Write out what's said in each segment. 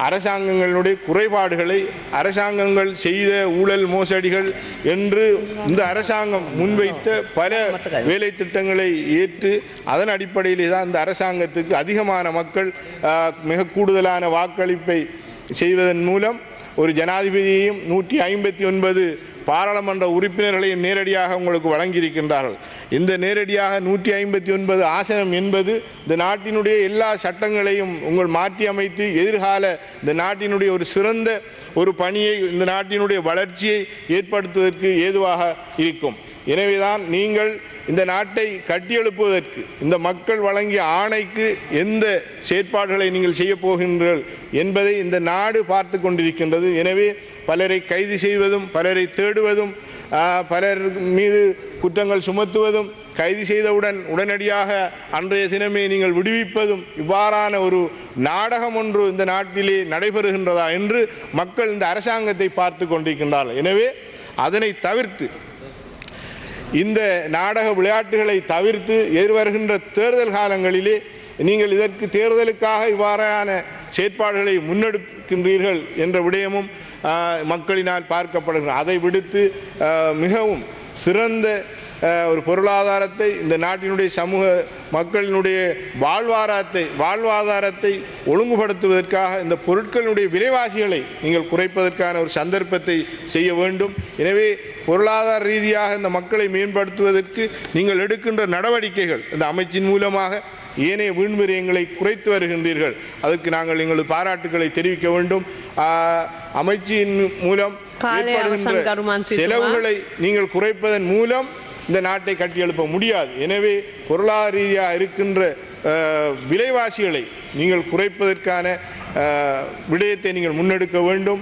அரசாங்கங்களுடைய குறைபாடுகளை அரசாங்கங்கள் செய்த ஊழல் மோசடிகள் என்று இந்த அரசாங்கம் முன்வைத்த பல வேலை திட்டங்களை ஏற்று அதன் அடிப்படையிலே தான் இந்த அரசாங்கத்துக்கு அதிகமான மக்கள் மிக கூடுதலான வாக்களிப்பை செய்வதன் மூலம் ஒரு ஜனாதிபதியையும் நூற்றி ஐம்பத்தி ஒன்பது பாராளுமன்ற உறுப்பினர்களையும் நேரடியாக உங்களுக்கு வழங்கியிருக்கின்றார்கள். இந்த நேரடியாக நூற்றி ஐம்பத்தி ஒன்பது ஆசனம் என்பது இந்த நாட்டினுடைய எல்லா சட்டங்களையும் உங்கள் மாற்றி அமைத்து எதிர்கால இந்த நாட்டினுடைய ஒரு சிறந்த ஒரு பணியை இந்த நாட்டினுடைய வளர்ச்சியை ஏற்படுத்துவதற்கு ஏதுவாக இருக்கும். எனவேதான் நீங்கள் இந்த நாட்டை கட்டியெழுப்புவதற்கு இந்த மக்கள் வழங்கிய ஆணைக்கு எந்த செயற்பாடுகளை நீங்கள் செய்ய போகின்றீர்கள் என்பதை இந்த நாடு பார்த்து கொண்டிருக்கின்றது. எனவே பலரை கைது செய்வதும் பலரை தேடுவதும் பலர் மீது குற்றங்கள் சுமத்துவதும் கைது செய்தவுடன் உடனடியாக அன்றைய தினமே நீங்கள் விடுவிப்பதும் இவ்வாறான ஒரு நாடகம் ஒன்று இந்த நாட்டிலே நடைபெறுகின்றதா என்று மக்கள் இந்த அரசாங்கத்தை பார்த்து கொண்டிருக்கின்றார்கள். எனவே அதனை தவிர்த்து இந்த நாடக விளையாட்டுகளை தவிர்த்து எதிர்வருகின்ற தேர்தல் காலங்களிலே நீங்கள் இதற்கு தேர்தலுக்காக இவ்வாறான செயற்பாடுகளை முன்னெடுக்கின்றீர்கள் என்ற விடயமும் மக்களினால் பார்க்கப்படுகிறது. அதை விடுத்து மிகவும் சிறந்த ஒரு பொருளாதாரத்தை இந்த நாட்டினுடைய சமூக மக்களினுடைய வாழ்வாதாரத்தை வாழ்வாதாரத்தை ஒழுங்குபடுத்துவதற்காக இந்த பொருட்களினுடைய விலைவாசிகளை நீங்கள் குறைப்பதற்கான ஒரு சந்தர்ப்பத்தை செய்ய வேண்டும். எனவே பொருளாதார ரீதியாக இந்த மக்களை மேம்படுத்துவதற்கு நீங்கள் எடுக்கின்ற நடவடிக்கைகள் இந்த அமைச்சின் மூலமாக ஏனைய வீண்விரயங்களை குறைத்து வருகின்றீர்கள். அதற்கு நாங்கள் எங்களது பாராட்டுக்களை தெரிவிக்க வேண்டும். அமைச்சின் மூலம். செலவுகளை நீங்கள் குறைப்பதன் மூலம் இந்த நாட்டை கட்டியெழுப்ப முடியாது. எனவே பொருளாதார ரீதியாக இருக்கின்ற விலைவாசிகளை நீங்கள் குறைப்பதற்கான விடயத்தை நீங்கள் முன்னெடுக்க வேண்டும்.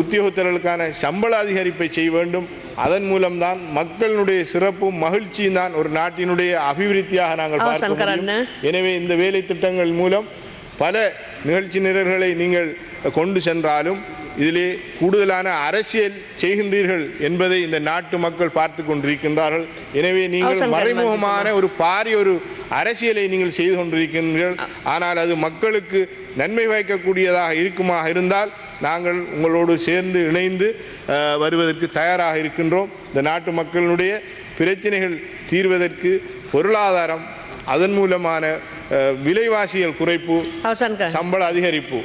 உத்தியோகத்தர்களுக்கான சம்பள அதிகரிப்பை செய்ய வேண்டும். அதன் மூலம்தான் மக்களினுடைய சிறப்பும் மகிழ்ச்சியும் தான் ஒரு நாட்டினுடைய அபிவிருத்தியாக நாங்கள் பார்க்க முடியும். எனவே இந்த வேலை திட்டங்கள் மூலம் பல நிகழ்ச்சி நிரல்களை நீங்கள் கொண்டு சென்றாலும் இதிலே கூடுதலான அரசியல் செய்கின்றீர்கள் என்பதை இந்த நாட்டு மக்கள் பார்த்து கொண்டிருக்கின்றார்கள். எனவே நீங்கள் மறைமுகமான ஒரு பாரிய ஒரு அரசியலை நீங்கள் செய்து கொண்டிருக்கின்றீர்கள். ஆனால் அது மக்களுக்கு நன்மை வைக்கக்கூடியதாக இருக்குமாக இருந்தால் நாங்கள் உங்களோடு சேர்ந்து இணைந்து வருவதற்கு தயாராக இருக்கின்றோம். இந்த நாட்டு மக்களுடைய பிரச்சனைகள் தீர்வதற்கு பொருளாதாரம் அதன் மூலமான விலைவாசிகள் குறைப்பு சம்பள அதிகரிப்பு.